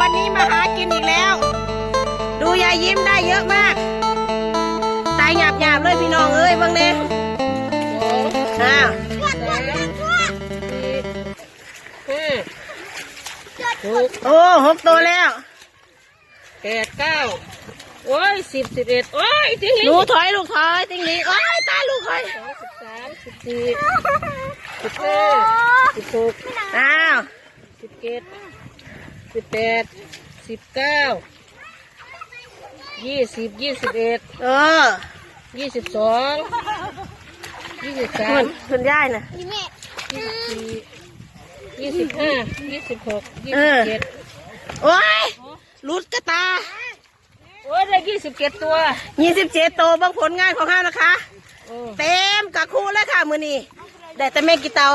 วันนี้มาหากินอีกแล้ว ดูยายยิ้มได้เยอะมาก ตายหยาบหยาบเลยพี่น้องเอ้ยบังเน่อ้าวโอ้หกตัวแล้วแปดเก้าโอ้ยสิบสิบเอ็ดโอ้ยติงลิงลูกถอยลูกถอยจริงลิงโอ้ยตายลูกถอยสิบสามสิบสี่สิบห้าสิบหกอ้าวสิบเก็ด สิบแปดสิบเก้ายี่สิบยี่สิบเอ็ดเออยี่สิบสองยี่สิบสาเหมือมนคุณยายนะยี่สิบสี่ยี่สิบห้ายี่สิบหกยี่เอสิบอ เจ็ดโอ้ยรุดกระตา โอ้ยได้ยี่สิบเจ็ดตัวยี่สิบเจ็ดตัวเบางผลงานของเขานะคะ โอ้เต็มกับคู่แล้วค่ะมือนี้ได้แต่แม่กีเตา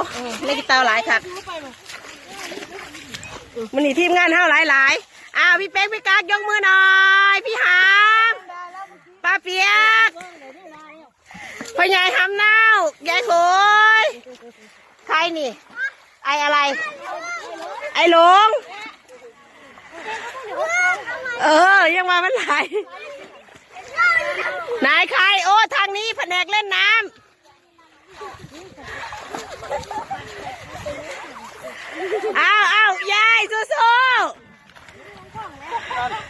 แม่กีเตาหลายค่ะ มือนี้ทีมงานเท่าหลายหลายอ้าวพี่เป๊กพี่กากยกมือหน่อย พี่หามป้าเปียกพ่อใหญ่ทำเน่ายายโขยใครนี่ ไออะไร ไอหลง เออ ยังมามันไหลนายใครโอ้ทางนี้แผนกเล่นน้ำอ้าวอ้าวยายสู้ๆ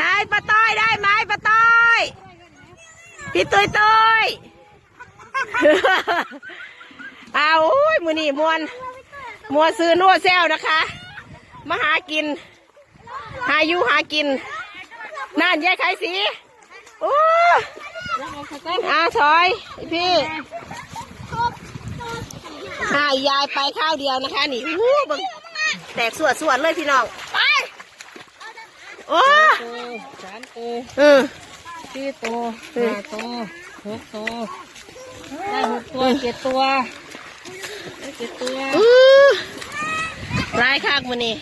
นายปะต้อยได้ไหมปะต้อยพี่ตุยตุยเอาวโอ้ยมือนี่มวนมวนซื้อนัวแซวนะคะ มาหากิน หาอยู่หากินนั่นแยายไข่สีโอ้อาถอยพี่หายายไปข้าวเดียวนะคะนี่อู้บึง แตกสวดสวดๆเลยพี่น้องไปโอ้ตัวสามตัวเออสี่ตัวห้าตัวหกตัวได้หกตัวเจ็ดตัวได้เจ็ดตัวอู้ร้ายคักมือนี่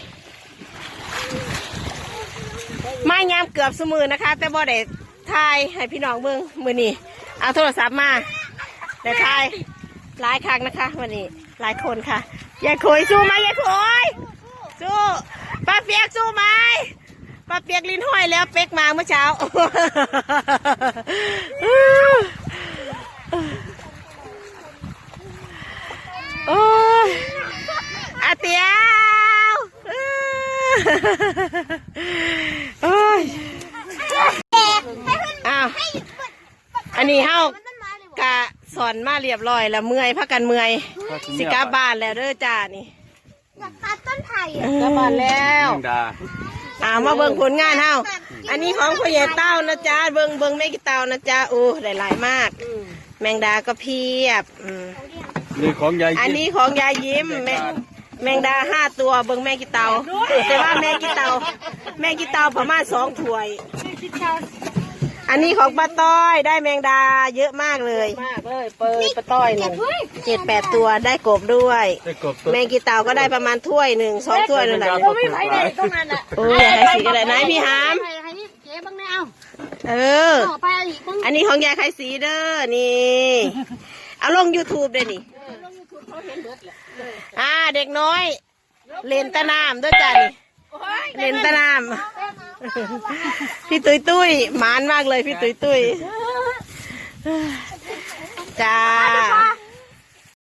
มายามเกือบสมือนะคะ แต่บ่ได้ทายให้พี่น้องเบิ่งมือนี่เอาโทรศัพท์มาแต่ทายหลายครั้งนะคะ วันนี้หลายคนค่ะยายโขยสู้ไหมยายโขย สู้ป้าเปียกสู้ไหมป้าเปียกลิ้นห้อยแล้วเป๊กมาเมื่อเช้า โอ้ยอาเตียวโอ้ยอ้าวอันนี้เฮากะสอนมาเรียบร้อยแล้วเมื่อยพักกันเมื่อยสิกลับบ้านแล้วเด้อจ้านี่ กลับบ้านแล้วดาอ้าวมาเบิ่งผลงานเฮาอันนี้ของพ่อใหญ่เต้านะจ๊ะเบิ่งเบิ่งแม่กี่เต้านะจ๊ะโอ้ได้หลายมาก แมงดาก็เพียบอืมนี่ของยายอันนี้ของยายยิ้มแมแมงดาห้าตัวเบิ่งแม่กี่เตาแต่ว่าแม่กี่เตาแม่กี่เตาประมาณสองถ้วย อันนี้ของป้าต้อยได้แมงดาเยอะมากเลย มากเลย เปิดปะต้อยหนึ่งเจ็ดแปดตัวได้กบด้วย ได้กบตัว แมงกี่เตาก็ได้ประมาณถ้วยหนึ่งสองถ้วยนั่นแหละตัวสุดท้ายโอ้ยอยากให้สีกันเลยนะพี่หามไผ่ไผ่นี่เจ๊บ้างเนี่ยเอาเออ ต่อไปเอาอีกบ้างอันนี้ของยายไข่สีเด้อนี่ เอาลง YouTube ด้วยนี่อ่าเด็กน้อย เล่นตะนามด้วยจ้ะนี่เล่นตะนาม พี่ตุยตุยหมานมากเลยพี่ตุยตุยจ้า